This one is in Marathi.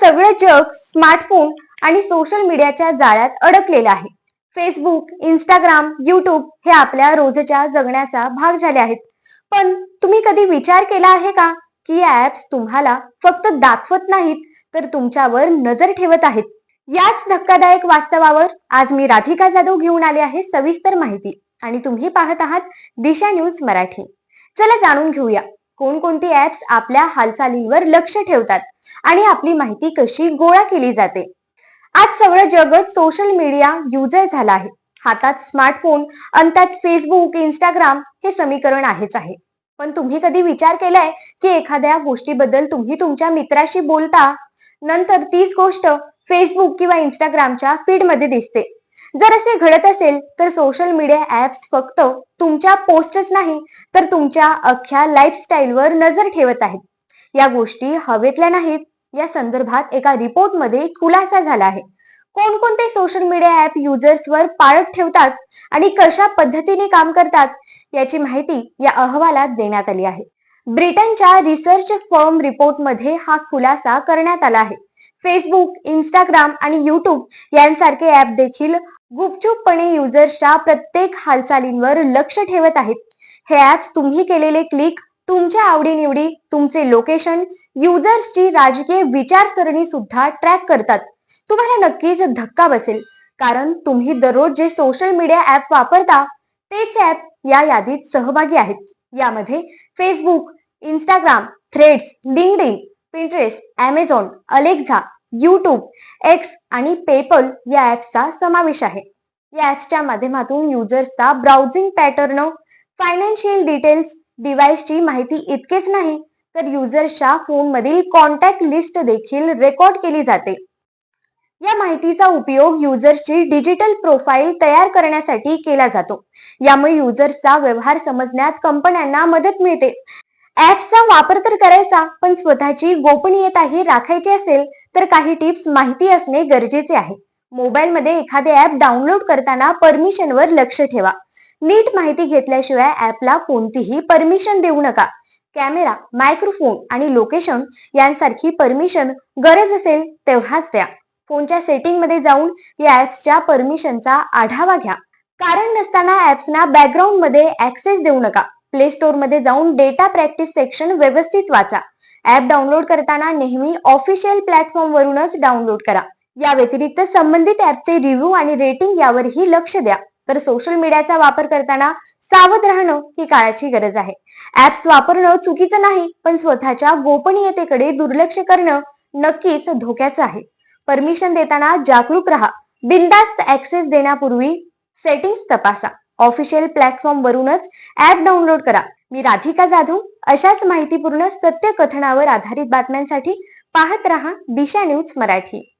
सगळं जग स्मार्टफोन आणि सोशल मीडियाच्या जाळ्यात अडकलेलं आहे फेसबुक इंस्टाग्राम युट्यूब हे आपल्या रोजच्या जगण्याचा भाग झाले आहेत. पण तुम्ही कधी विचार केला आहे का की या ऍप्स तुम्हाला फक्त दाखवत नाहीत तर तुमच्यावर नजर ठेवत आहेत? याच धक्कादायक वास्तवावर आज मी राधिका जाधव घेऊन आले आहे सविस्तर माहिती. आणि तुम्ही पाहत आहात दिशा न्यूज मराठी. चला जाणून घेऊया कोणकोणती ऍप्स आपल्या हालचालींवर लक्ष ठेवतात? आणि आपली माहिती कशी गोळा केली जाते. आज सगळं जगच सोशल मीडिया युजर झालं आहे. हातात स्मार्टफोन अंतात फेसबुक इंस्टाग्राम हे समीकरण आहेच आहे. पण तुम्ही कधी विचार केलाय की एखाद्या गोष्टीबद्दल तुम्ही तुमच्या मित्राशी बोलता नंतर तीच गोष्ट फेसबुक किंवा इंस्टाग्रामच्या फीडमध्ये दिसते. जर असे घडत असेल तर सोशल मीडिया ऍप्स फक्त तुमच्या पोस्टच नाही तर तुमच्या अख्ख्या लाईफस्टाईलवर नजर ठेवत आहेत. या गोष्टी हवेतल्या नाहीत. या संदर्भात एका रिपोर्टमध्ये खुलासा झाला आहे. कोणकोणते सोशल मीडिया ऍप युजर्सवर पाळत ठेवतात आणि कशा पद्धतीने काम करतात याची माहिती या अहवालात देण्यात आली आहे. ब्रिटनच्या रिसर्च फर्म रिपोर्टमध्ये हा खुलासा करण्यात आला आहे. फेसबुक इंस्टाग्राम आणि युट्यूब यांसारखे ऍप देखील गुपचूपपणे युजर्सच्या प्रत्येक हालचालींवर लक्ष ठेवत आहेत. हे ऍप्स तुम्ही केलेले क्लिक तुमच्या आवडीनिवडी तुमचे लोकेशन युजर्सची राजकीय विचारसरणी सुद्धा ट्रॅक करतात. तुम्हाला नक्कीच धक्का बसेल. कारण तुम्ही दररोज जे सोशल मीडिया ऍप वापरता तेच ऍप या यादीत सहभागी आहेत. यामध्ये Facebook Instagram Threads LinkedIn Pinterest Amazon Alexa YouTube X आणि पेपल या ऍप्सचा समावेश आहे. या ऍप्सच्या माध्यमातून युजर्सचा ब्राउझिंग पॅटर्न फायनान्शियल डिटेल्स डिव्हाइसची माहिती इतकेच नाही तर युजर्सच्या फोनमधील कॉन्टॅक्ट लिस्ट देखील रेकॉर्ड केली जाते. या माहितीचा उपयोग युजर्सची डिजिटल प्रोफाईल तयार करण्यासाठी केला जातो. यामुळे युजर्सचा व्यवहार समजण्यात कंपन्यांना मदत मिळते. ऍप्सचा वापर तर करायचा पण स्वतःची गोपनीयताही राखायची असेल तर काही टिप्स माहिती असणे गरजेचे आहे. मोबाईलमध्ये एखादे ऍप डाउनलोड करताना परमिशनवर लक्ष ठेवा. नीट माहिती घेतल्याशिवाय ऍपला कोणतीही परमिशन देऊ नका. कॅमेरा मायक्रोफोन आणि लोकेशन यांसारखी परमिशन गरज असेल तेव्हाच द्या. फोनच्या सेटिंगमध्ये जाऊन या ऍप्सच्या परमिशनचा आढावा घ्या. कारण नसताना ऍप्सना बॅकग्राऊंडमध्ये ऍक्सेस देऊ नका. प्ले स्टोरमध्ये जाऊन डेटा प्रॅक्टिस सेक्शन व्यवस्थित वाचा. ऍप डाउनलोड करताना नेहमी ऑफिशियल प्लॅटफॉर्म वरूनच डाउनलोड करा. या व्यतिरिक्त संबंधित ऍपचे रिव्ह्यू आणि रेटिंग यावरही लक्ष द्या. तर सोशल मीडियाचा वापर करताना सावध राहणं ही काळाची गरज आहे. ऍप्स वापरणं चुकीचं नाही पण स्वतःच्या गोपनीयतेकडे दुर्लक्ष करणं नक्कीच धोक्याचं आहे. परमिशन देताना जागरूक राहा. बिनदास्त ऍक्सेस देण्यापूर्वी सेटिंग्स तपासा. ऑफिशियल प्लॅटफॉर्म वरूनच ऍप डाउनलोड करा. मी राधिका जाधव अशाच माहितीपूर्ण सत्य कथनावर आधारित बातम्यांसाठी पाहत रहा दिशा न्यूज मराठी.